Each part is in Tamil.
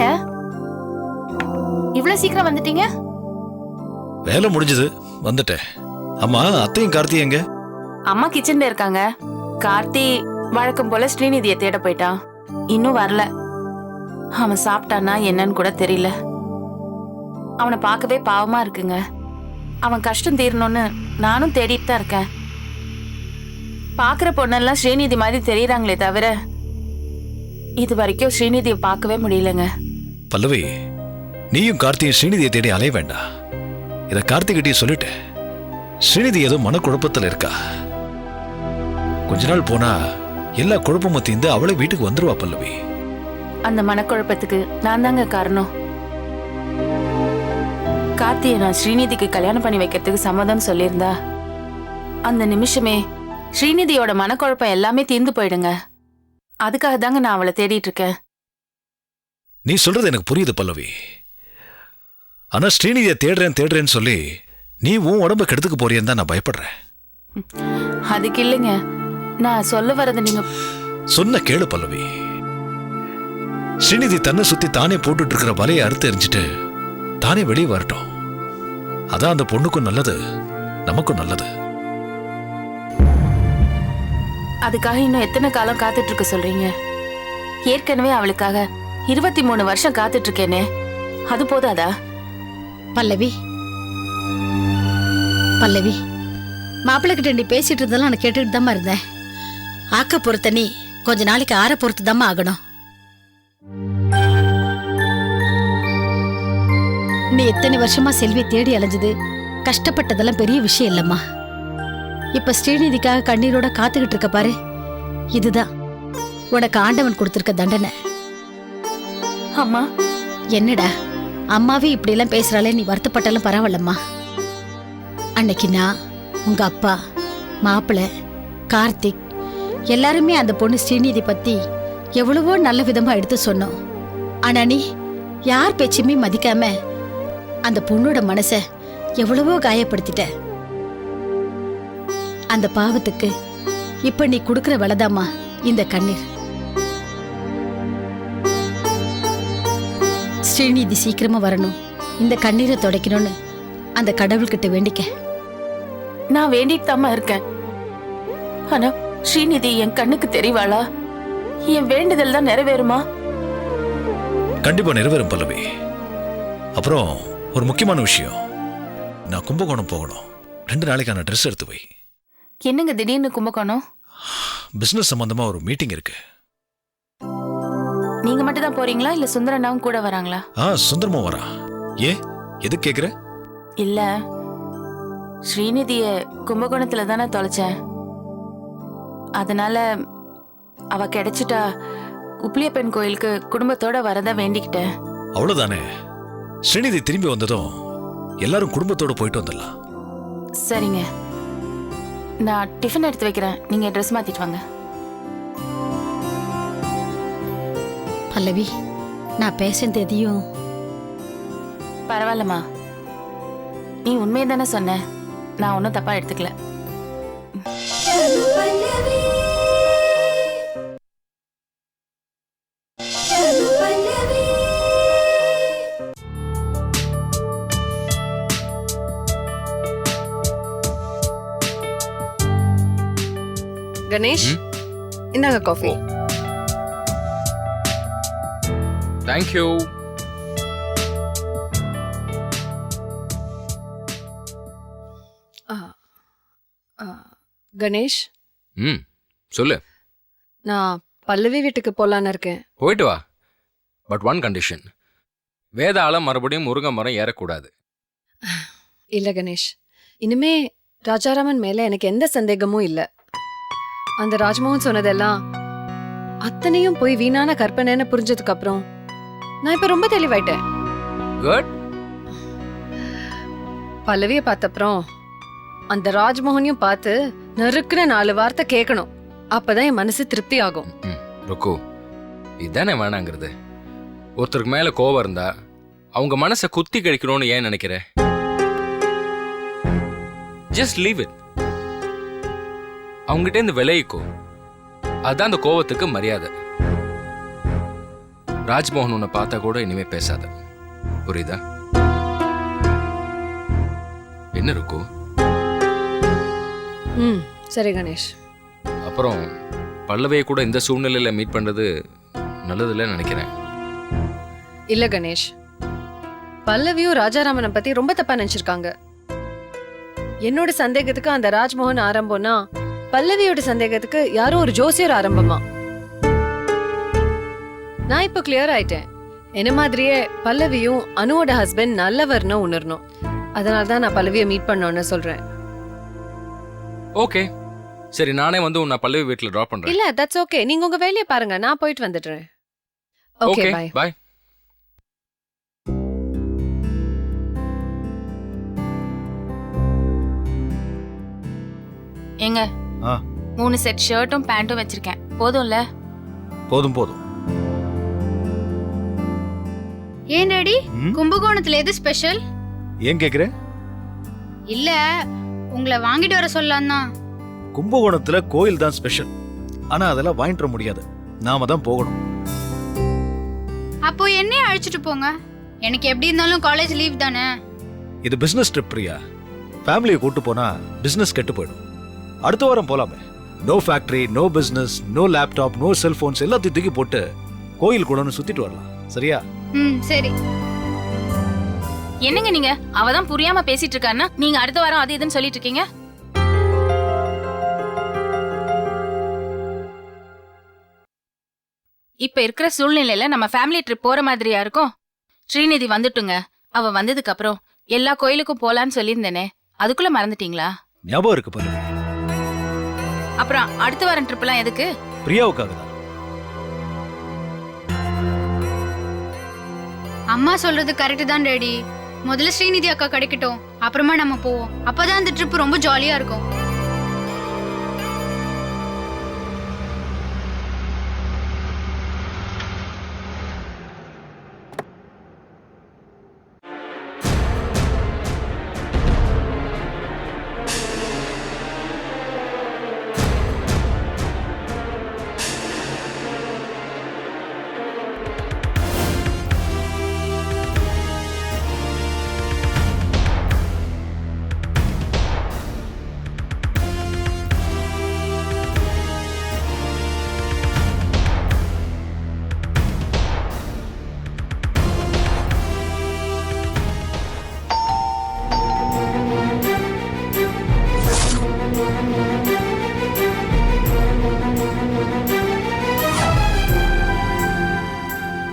என்னங்க இவ்வளவு சீக்கிரம் வந்துட்டீங்க? வேலை முடிஞ்சது. வந்துட்டேன். அம்மா அத்தையும் கார்த்தியும் எங்க? அம்மா கிச்சன்ல இருக்காங்க. கார்த்தி வழக்கம் போல ஸ்ரீநிதியை தேட போயிட்டான். இன்னும் வரல. அவன் சாப்பிட்டானா என்னன்னு கூட தெரியல. அவனை பார்க்கவே பாவமா இருக்குங்க. அவன் கஷ்டம் தீரணும்னு நானும் தேடிட்டு தான் இருக்கேன். பார்க்குற பொண்ணெல்லாம் ஸ்ரீநிதி மாதிரி தெரியறாங்களே தவிர இது வரைக்கும் ஸ்ரீநிதியை பார்க்கவே முடியலங்க. பல்லவி நீயும் கார்த்தியும் ஸ்ரீநிதியை தேடி அலைய வேண்டாம் இதை கார்த்திகிட்டையும் சொல்லிட்டேன் ஸ்ரீநிதி ஏதோ மனக்குழப்பத்தில் இருக்கா. கொஞ்ச நாள் போனா எல்லா குழப்பமும் தீர்ந்து அவளை வீட்டுக்கு வந்துருவா பல்லவி. அந்த மனக்குழப்பத்துக்கு நான் தாங்க காரணம். கார்த்தியை நான் ஸ்ரீநிதிக்கு கல்யாணம் பண்ணி வைக்கிறதுக்கு சம்மதம் சொல்லியிருந்தா அந்த நிமிஷமே ஸ்ரீநிதியோட மனக்குழப்பம் எல்லாமே தீர்ந்து போயிடுங்க. அதுக்காக தாங்க நான் அவளை தேடிட்டு இருக்கேன். நீ சொல்றது எனக்கு புரியுது பல்லவி. ஆனா ஸ்ரீநிதியை தேடுறேன் தேடுறேன்னு சொல்லி நீ உன் உடம்ப கெடுத்துக்க போறியன்னு தான் நான் பயப்படுறேன். அதுக்கு இல்லைங்க. நான் சொல்ல வரது நீங்க சொன்ன கேளு பல்லவி. ஸ்ரீநிதி தன்னை சுத்தி தானே போட்டுட்டு இருக்கிற வலையை அறுத்து எறிஞ்சிட்டு தானே வெளியே வரட்டும். அதான் அந்த பொண்ணுக்கும் நல்லது நமக்கும் நல்லது. அதுக்காக இன்னும் எத்தனை காலம் காத்துட்டு இருக்க சொல்றீங்க? ஏற்கனவே அவளுக்காக இருபத்தி மூணு வருஷம் காத்துட்டு இருக்கேனே அது போதாதா? பல்லவி. பல்லவி மாப்பிள்ளை கிட்ட நீ பேசிட்டு இருந்தெல்லாம் நான் கேட்டுட்டு தான் இருந்தேன். ஆக்க பொறுத்த நீ கொஞ்ச நாளைக்கு ஆற பொறுத்து தான் ஆகணும். நீ எத்தனை வருஷமா செல்வியை தேடி அலைஞ்சது கஷ்டப்பட்டதெல்லாம் பெரிய விஷயம் இல்லம்மா. இப்ப ஸ்ரீநிதிக்காக கண்ணீரோட காத்துக்கிட்டு இருக்க பாரு. இதுதான். உனக்கு ஆண்டவன் கொடுத்திருக்க தண்டனை. அம்மா என்னடா? அம்மாவே இப்படியெல்லாம் பேசுறாளே நீ வருத்தப்பட்டாலும் பரவாயில்லம்மா. அன்னைக்கு நான் உங்க அப்பா மாப்பிள்ளை கார்த்திக் எல்லாருமே அந்த பொண்ணு ஸ்ரீநிதி பத்தி எவ்வளவோ நல்ல விதமா எடுத்து சொன்னோம். ஆனா நீ யார் பேச்சுமே மதிக்காம அந்த பொண்ணோட மனச எவ்வளவோ காயப்படுத்திட்ட. அந்த பாவத்துக்கு இப்ப நீ கொடுக்குற வளதாம்மா இந்த கண்ணீர். ஸ்ரீநிதி சீக்கிரமா வரணும். இந்த கண்ணீரை துடைக்கணும்னு அந்த கடவுள்கிட்ட வேண்டிக்க. நான் வேண்டிட்டு இருக்கேன். ஆனா ஸ்ரீநிதி என் கண்ணுக்கு தெரியவாளா என் வேண்டுதல் தான் நிறைவேறுமா? கண்டிப்பா நிறைவேறும் பல்லவி. அப்புறம் ஒரு முக்கியமான விஷயம். நான் கும்பகோணம் போகணும். ரெண்டு நாளைக்கான ட்ரெஸ் எடுத்து வை. என்னங்க திடீர்னு கும்பகோணம்? பிசினஸ் சம்பந்தமா ஒரு மீட்டிங் இருக்கு. நீங்க மட்டும் தான் போறீங்களா? இல்ல சுந்தரண்ணாவும் கூட வராங்களா? ஆ சுந்தரமா வரா. ஏ எது கேக்குற? இல்ல. ஸ்ரீநிதிய கும்பகோணத்துல தானே தொலைச்சேன். அதனால அவ கிடைச்சிட்டா உப்பிலியப்பன் கோயிலுக்கு குடும்பத்தோட வரதா வேண்டிக்கிட்டேன். அவ்வளவுதானே. ஸ்ரீநிதி திரும்பி வந்ததும் எல்லாரும் குடும்பத்தோட போயிட்டு வந்துடலாம். சரிங்க. நான் டிஃபன் எடுத்து வைக்கிறேன். நீங்க ட்ரெஸ் மாத்திட்டு வாங்க. பல்லவி நான் பேசுறது எதையும் பரவாயில்லம்மா. நீ உண்மையை தானே சொன்ன. நான் ஒன்றும் தப்பா எடுத்துக்கல. கணேஷ் இந்தாங்க காஃபி. தேங்க்யூ கணேஷ்? ம் சொல்லு. நான் பல்லவி வீட்டுக்கு போலான்னு இருக்கேன். போயிட்டு வா. பட் ஒன் கண்டிஷன் வேதாள மறுபடியும் முருங்கை மரம் ஏறக்கூடாது. இல்ல கணேஷ். இனிமே ராஜாராமன் மேல எனக்கு எந்த சந்தேகமும் இல்ல. அந்த ராஜ்மோகன் சொன்னதெல்லாம் அத்தனையும் போய் வீணான கற்பனைன்னு புரிஞ்சதுக்கு அப்புறம் நான் இப்ப ரொம்ப தெளிவாயிட்டேன். குட் பல்லவிய பார்த்தப்புறம் அந்த ராஜ்மோகனையும் பார்த்து நறுக்குன நாலு வார்த்தை கேட்கணும் அப்பதான் என் மனசு திருப்தி ஆகும். ருக்கு. இதுதானே வேணாங்கிறது. ஒருத்தருக்கு மேல கோவம் இருந்தா அவங்க மனசை குத்தி கழிக்கணும்னு ஏன் நினைக்கிற? ஜஸ்ட் லீவ் இட் அவங்ககிட்ட இருந்து விலகிக்கோ. அதான் அந்த கோவத்துக்கு மரியாதை. ராஜ்மோகன் உன்னை பார்த்தா கூட இனிமே பேசாத. புரியுதா? என்ன இருக்கும் ம் சரி கணேஷ். அப்புறம் பல்லவையை கூட இந்த சூழ்நிலையில மீட் பண்றது நல்லதில்லைன்னு நினைக்கிறேன். இல்ல கணேஷ். பல்லவியும் ராஜாராமனை பத்தி ரொம்ப தப்பா நினைச்சிருக்காங்க. என்னோட சந்தேகத்துக்கு அந்த ராஜ்மோகன் ஆரம்பம்னா பல்லவியோட சந்தேகத்துக்கு யாரோ ஒரு ஜோசியர் ஆரம்பமா? நான் இப்போ கிளியர் ஆயிட்டேன். என்ன மாதிரியே பல்லவியும் அனுவோட ஹஸ்பண்ட் நல்லவர்னு உணரணும். அதனால தான் நான் பல்லவியை மீட் பண்ணோன்னு சொல்றேன். ஓகே சரி நானே வந்து உன்னை பல்லவி வீட்டில் ட்ராப் பண்றேன். இல்ல தட்ஸ் ஓகே நீங்க உங்க வேலையை பாருங்க நான் போயிட்டு வந்துடுறேன். ஓகே ஓகே பை பாய் ஏங்க ஆ. மூணு செட் ஷர்ட்டும் பேண்ட்டும் வச்சிருக்கேன். போதும்ல? போதும் போதும். ஏன் டாடி? கும்பகோணத்துல எது ஸ்பெஷல் ஏன் கேக்குற? இல்ல உங்களை வாங்கிட்டு வர சொல்லலாம் தான் கும்பகோணத்துல கோயில் தான் ஸ்பெஷல் ஆனா அதெல்லாம் வாங்கிட்டு வர முடியாது. நாம தான் போகணும். அப்போ என்னையும் அழைச்சிட்டு போங்க. எனக்கு எப்படி இருந்தாலும் காலேஜ் லீவ் தானே? இது பிசினஸ் ட்ரிப் பிரியா? ஃபேமிலியை கூட்டு போனா பிசினஸ் கெட்டு போயிடும். அடுத்த வாரம் போலாமே. No factory no business no laptop no cellphones எல்லாத்தையும் தூக்கி போட்டு கோயில் கூடன்னு சுத்திட்டு வரலாம். சரியா? ம் சரி. என்னங்க நீங்க? அவ தான் புரியாம பேசிட்டு இருக்கான்னா நீங்க அடுத்த வாரம் அது இதுன்னு சொல்லிட்டு இருக்கீங்க இப்ப இருக்கிற சூழ்நிலையில நம்ம ஃபேமிலி ட்ரிப் போற மாதிரியா இருக்கும் ஸ்ரீநிதி வந்துட்டுங்க. அவ வந்ததுக்கு அப்புறம் எல்லா கோயிலுக்கும் போலான்னு சொல்லியிருந்தேனே. அதுக்குள்ள மறந்துட்டீங்களா? ஞாபகம் இருக்கு பாரு அப்புறம் அடுத்த வாரம் ட்ரிப்லாம் எதுக்கு? பிரியாவுக்காக தான். அம்மா சொல்றது கரெக்ட் தான் டேடி. முதல்ல ஸ்ரீநிதி அக்கா கிடைக்கட்டும். அப்புறமா நம்ம போவோம். அப்பதான் அந்த ட்ரிப் ரொம்ப ஜாலியா இருக்கும்.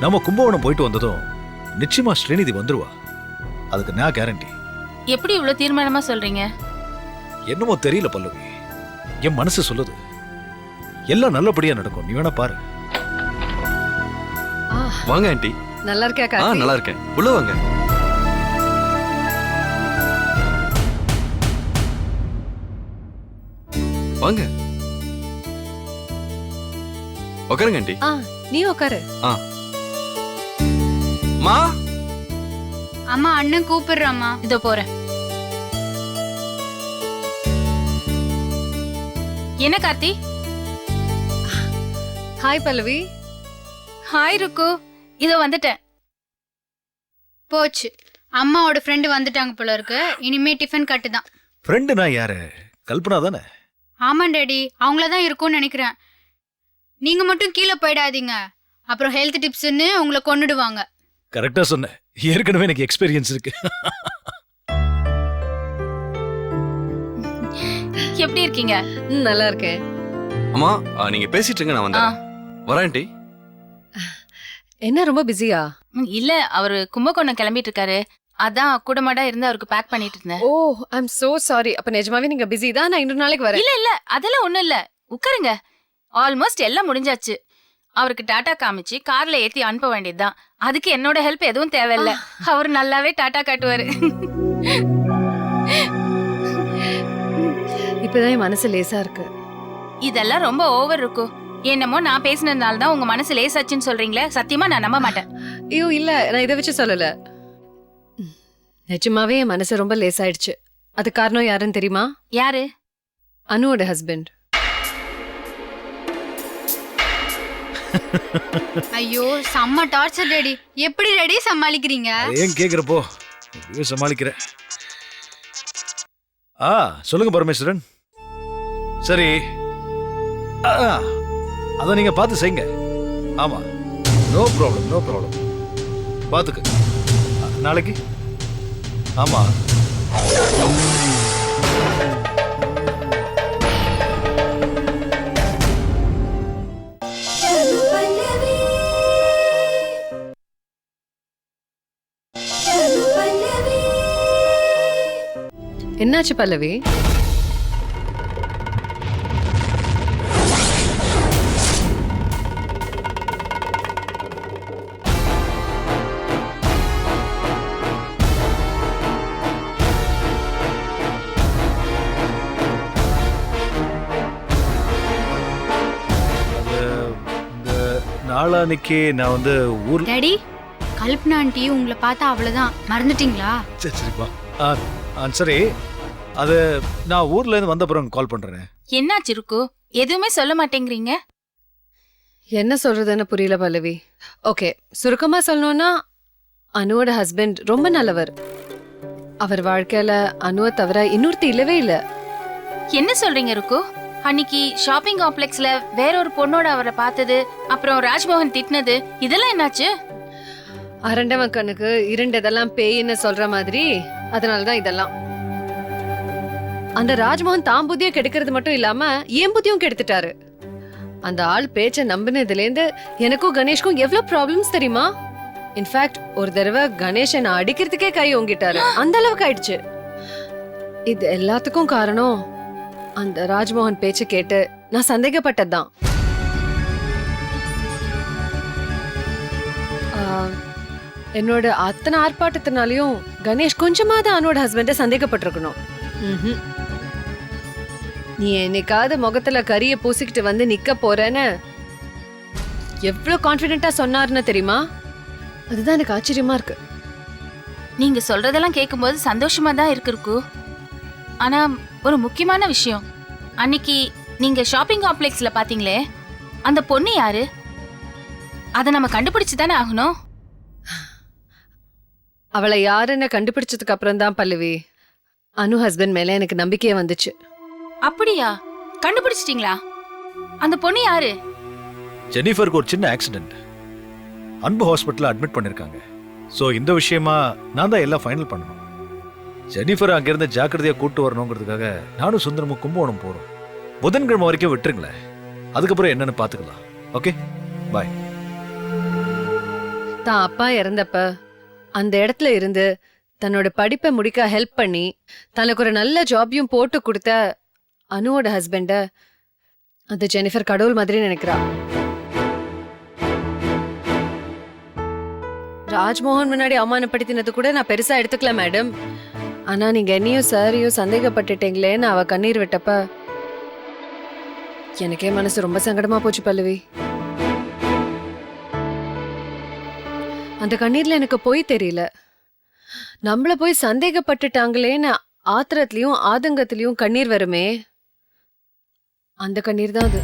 நம்ம கும்பகோணம் போயிட்டு வந்ததும் நிச்சயமா ஸ்ரீநிதி வந்துருவா. அதுக்கு நான் கேரண்டி எப்படி இவ்வளவு தீர்மானமா சொல்றீங்க? என்னமோ தெரியல பல்லவி. என் மனசு சொல்லுது. எல்லாம் நல்லபடியா நடக்கும். நீ வேணா பாரு. ஆ, வாங்க ஆண்டி. நல்லா இருக்கா ஆ நல்லா இருக்கேன். உள்ள வாங்க. வாங்க. உட்காருங்க ஆண்டி. ஆ நீ உட்காரு மா அம்மா அண்ணன் கூப்பிடுறாம்மா. இதோ போறேன். என்ன கார்த்தி? ஹாய் பல்லவி. ஹாய் ருக்கு. இதோ வந்துட்டேன். போச்சு. அம்மாவோட ஃப்ரெண்டு வந்துட்டாங்க போல இருக்கு. இனிமே டிஃபன் கட்டு தான் ஃப்ரெண்டு நான் யாரு? கல்பனா தானே? ஆமா டேடி. அவங்கள தான் இருக்கும்னு நினைக்கிறேன். நீங்க மட்டும் கீழே போயிடாதீங்க. அப்புறம் ஹெல்த் டிப்ஸ்னு உங்களை கொன்னுடுவாங்க. கரெக்டா சொன்னேன் ஏற்கனவே எனக்கு எக்ஸ்பீரியன்ஸ் இருக்கு. எப்படி இருக்கீங்க? ம், நல்லா இருக்கேன். அம்மா ஆ, நீங்க பேசிட்டு இருங்க நான் வந்துடுறேன். வரேன் ஆண்டி. என்ன ரொம்ப பிஸியா ம், இல்ல அவரு கும்பகோணம் கிளம்பிட்டு இருக்காரு. அதான் கூடமாடா இருந்து அவருக்கு பேக் பண்ணிட்டு இருந்தேன். ஓ ஐ அம் சோ சாரி அப்ப நிஜமாவே நீங்க பிஸி தான் நான் இன்னொரு நாளைக்கு வரேன். இல்ல இல்ல அதெல்லாம் ஒண்ணும் இல்ல. உட்காருங்க. ஆல்மோஸ்ட் எல்லாம் முடிஞ்சாச்சு. அவருக்கு டாடா காமிச்சு கார்ல ஏத்தி அனுப்ப வேண்டியதுதான். அதுக்கு என்னோட ஹெல்ப் எதுவும் தேவையில்ல. அவர் நல்லாவே டாடா காட்டுவாரு. இப்பதான் என் மனசு லேசா இருக்கு. இதெல்லாம் ரொம்ப ஓவர் இருக்கும் என்னமோ நான் பேசினதுனால தான் உங்க மனசு லேசாச்சுன்னு சொல்றீங்களே. சத்தியமா நான் நம்ப மாட்டேன். ஐயோ இல்ல. நான் இதை வச்சு சொல்லல. நிஜமாவே என் மனசு ரொம்ப லேசாயிடுச்சு. அது காரணம் யாருன்னு தெரியுமா? யாரு? அனுவோட ஹஸ்பண்ட் ஐயோ செம்ம டார்ச்சர் டேடி. எப்படி டேடி சமாளிக்கிறீங்க? ஏன் கேக்குறப்போ எப்படியோ சமாளிக்கிறேன். ஆ சொல்லுங்க பரமேஸ்வரன். சரி. ஆ, அதை நீங்க பார்த்து செய்யுங்க. ஆமா. நோ ப்ராப்ளம் நோ ப்ராப்ளம் பார்த்துக்க. நாளைக்கு. ஆமா. என்னாச்சு பல்லவி? நாளான்னைக்கு நான் வந்து ஊர்ல டேடி கல்பனா ஆண்டி உங்களை பார்த்தா அவ்வளவுதான். மறந்துட்டீங்களா? சரி சரிப்பா. சரி. அது நான் ஊர்ல இருந்து வந்த அப்புறம் கால் பண்றேன். என்னாச்சு இருக்கு எதுவுமே சொல்ல மாட்டேங்கிறீங்க? என்ன சொல்றதுன்னு புரியல பல்லவி. ஓகே சுருக்கமா சொல்லணும்னா அனுவோட ஹஸ்பண்ட் ரொம்ப நல்லவர். அவர் வாழ்க்கையில அனுவை தவிர இன்னொருத்தி இல்லவே இல்ல. என்ன சொல்றீங்க ருக்கு? அன்னைக்கு ஷாப்பிங் காம்ப்ளெக்ஸ்ல வேற ஒரு பொண்ணோட அவரை பார்த்தது அப்புறம் ராஜ்மோகன் திட்டினது இதெல்லாம் என்னாச்சு? அரண்டவன் கண்ணுக்கு இரண்டதெல்லாம் பேயின்னு சொல்ற மாதிரி அதனாலதான் இதெல்லாம். அந்த ராஜ்மோகன் தான் புத்திய கெடுக்கிறது மட்டும் இல்லாம என் புத்தியும் கெடுத்துட்டாரு? அந்த ஆள் பேச்ச நம்பினதுல இருந்து எனக்கும் கணேஷ்க்கும் எவ்வளவு ப்ராப்ளம்ஸ் தெரியுமா? இன்ஃபேக்ட் ஒரு தடவை கணேஷ் நான் அடிக்கிறதுக்கே கை ஓங்கிட்டாரு. அந்த அளவுக்கு ஆயிடுச்சு. இது எல்லாத்துக்கும் காரணம் அந்த ராஜ்மோகன் பேச்ச கேட்டு நான் சந்தேகப்பட்டதுதான். என்னோட அத்தனை ஆர்ப்பாட்டத்தினாலையும் கணேஷ் கொஞ்சமாவது அவனோட ஹஸ்பண்டை சந்தேகப்பட்டிருக்கணும். நீ என்னைக்காவது முகத்துல கறியை பூசிக்கிட்டு வந்து நிக்க போறேன்னு எவ்வளவு கான்பிடென்ட்டா சொன்னாருன்னு தெரியுமா? அதுதான் எனக்கு ஆச்சரியமா இருக்கு. நீங்க சொல்றதெல்லாம் கேட்கும்போது சந்தோஷமா தான் இருக்கு ஆனா ஒரு முக்கியமான விஷயம். அன்னைக்கு நீங்க ஷாப்பிங் காம்ப்ளெக்ஸ்ல பாத்தீங்களே அந்த பொண்ணு யாரு? அதை நம்ம கண்டுபிடிச்சு தானே ஆகணும்? அவளை யாருன்னு கண்டுபிடிச்சதுக்கு அப்புறம் தான் பல்லவி? அனு ஹஸ்பண்ட் மேல எனக்கு நம்பிக்கையே வந்துச்சு. அப்படியா? கண்டுபிடிச்சிட்டீங்களா? அந்த பொண்ணு யாரு? ஜெனிஃபருக்கு ஒரு சின்ன ஆக்சிடென்ட் அன்பு ஹாஸ்பிட்டல்ல அட்மிட் பண்ணிருக்காங்க. ஸோ இந்த விஷயமா நான் தான் எல்லாம் ஃபைனல் பண்ணணும். ஜெனிஃபர் அங்கிருந்து ஜாக்கிரதையா கூட்டு வரணுங்கிறதுக்காக நானும் சுந்தரமும் கும்பகோணம் போறோம். புதன்கிழமை வரைக்கும் விட்டுருங்களேன். அதுக்கப்புறம் என்னன்னு பாத்துக்கலாம் ஓகே பாய் தான் அப்பா இறந்தப்ப அந்த இடத்துல இருந்து தன்னோட படிப்பை முடிக்க ஹெல்ப் பண்ணி தனக்கு ஒரு நல்ல ஜாப்யும் போட்டு கொடுத்த அனுவோட ஹஸ்பண்ட அந்த ஜெனிஃபர் கடவுள் மாதிரி நினைக்கிறா. ராஜ்மோகன் முன்னாடி அவமானப்படுத்தினது கூட நான் பெருசா எடுத்துக்கல மேடம் ஆனா நீங்க என்னையும் சாரையும் சந்தேகப்பட்டுட்டீங்களேன்னு அவ கண்ணீர் விட்டப்ப எனக்கே மனசு ரொம்ப சங்கடமா போச்சு பல்லவி. அந்த கண்ணீர்ல எனக்கு போய் தெரியல. நம்மள போய் சந்தேகப்பட்டுட்டாங்களேன்னு ஆத்திரத்திலயும் ஆதங்கத்திலயும் கண்ணீர் வருமே? அந்த கண்ணீர் தான் அது.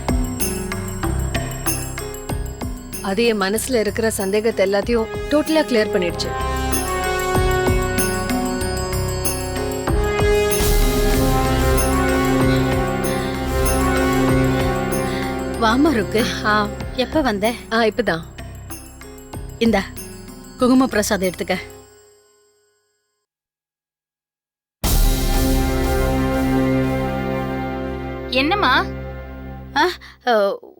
அது என் மனசுல இருக்கிற சந்தேகத்தை எல்லாத்தையும் டோட்டலா கிளியர் பண்ணிடுச்சு. வாமா இருக்கு ஆ. எப்ப வந்த? ஆ இப்பதான். இந்த. குங்கும பிரசாதம் எடுத்துக்க. என்னம்மா?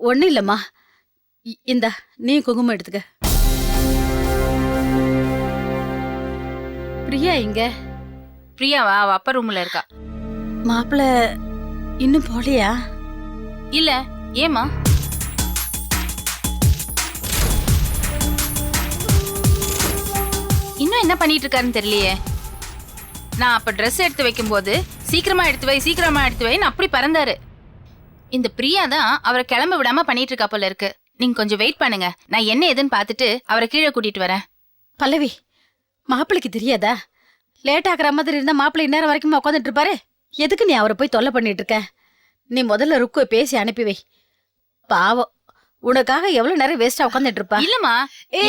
ஒன்றும் இல்லைம்மா. இந்த நீ குங்குமம் எடுத்துக்க. பிரியா இங்க பிரியாவா? அவ அப்பா ரூம்ல இருக்கா. மாப்பிள்ள இன்னும் போலையா இல்ல ஏமா இன்னும் என்ன பண்ணிட்டு இருக்காருன்னு தெரியலையே. நான் அப்ப ட்ரெஸ் எடுத்து வைக்கும்போது சீக்கிரமா எடுத்து வை சீக்கிரமா எடுத்து வைன்னு அப்படி பறந்தாரு. இந்த பிரியா தான் அவரை கிளம்ப விடாம பண்ணிட்டு இருக்கா போல இருக்கு. நீங்க கொஞ்சம் வெயிட் பண்ணுங்க. நான் என்ன ஏதுன்னு பார்த்துட்டு அவரை கீழே கூட்டிட்டு வரேன். பல்லவி மாப்பிளைக்கு தெரியாதா? லேட் ஆகிற மாதிரி இருந்தா மாப்பிள்ளை இந்நேரம் வரைக்கும் உட்காந்துட்டு இருப்பாரு எதுக்கு நீ அவரை போய் தொல்லை பண்ணிட்டு இருக்க நீ முதல்ல ருக்குவை பேசி அனுப்பி வை. பாவம். உனக்காக எவ்வளவு நேரம் வேஸ்டா உட்காந்துட்டு இருப்பா இல்லம்மா. ஏ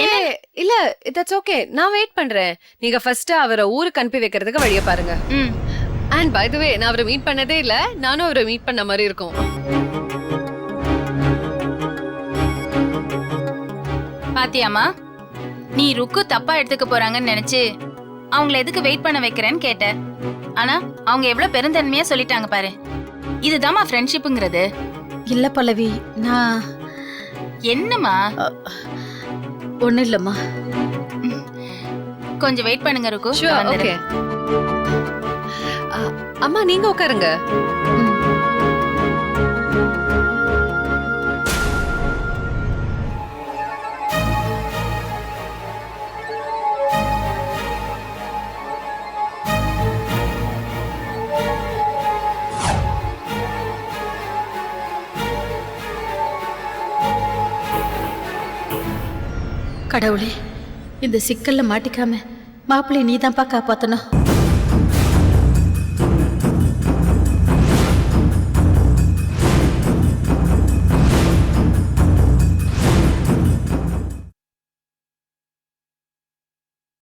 இல்ல இட்ஸ் ஓகே நான் வெயிட் பண்றேன். நீங்க ஃபர்ஸ்ட் அவரை ஊருக்கு அனுப்பி வைக்கிறதுக்கு வழிய பாருங்க. அண்ட் பை த வே நான் அவரை மீட் பண்ணதே இல்ல நானும் அவரை மீட் பண்ண மாதிரி இருக்கும். பாத்தியாமா நீ ருக்கு தப்பா எடுத்துக்க போறாங்கன்னு நினைச்சு அவங்கள எதுக்கு வெயிட் பண்ண வைக்கிறேன்னு கேட்ட. ஆனா அவங்க எவ்வளவு பெருந்தன்மையா சொல்லிட்டாங்க பாரு. இதுதாம்மா ஃப்ரெண்ட்ஷிப்புங்கிறது இல்ல பல்லவி நான் என்னம்மா? ஒண்ணும் இல்லம்மா. கொஞ்சம் வெயிட் பண்ணுங்க ருக்கு. ஓகே. அம்மா நீங்க உட்காருங்க. கடவுளே இந்த சிக்கல்ல மாட்டிக்காம மாப்பிள்ளை நீதான்ப்பா காப்பாத்தணும்.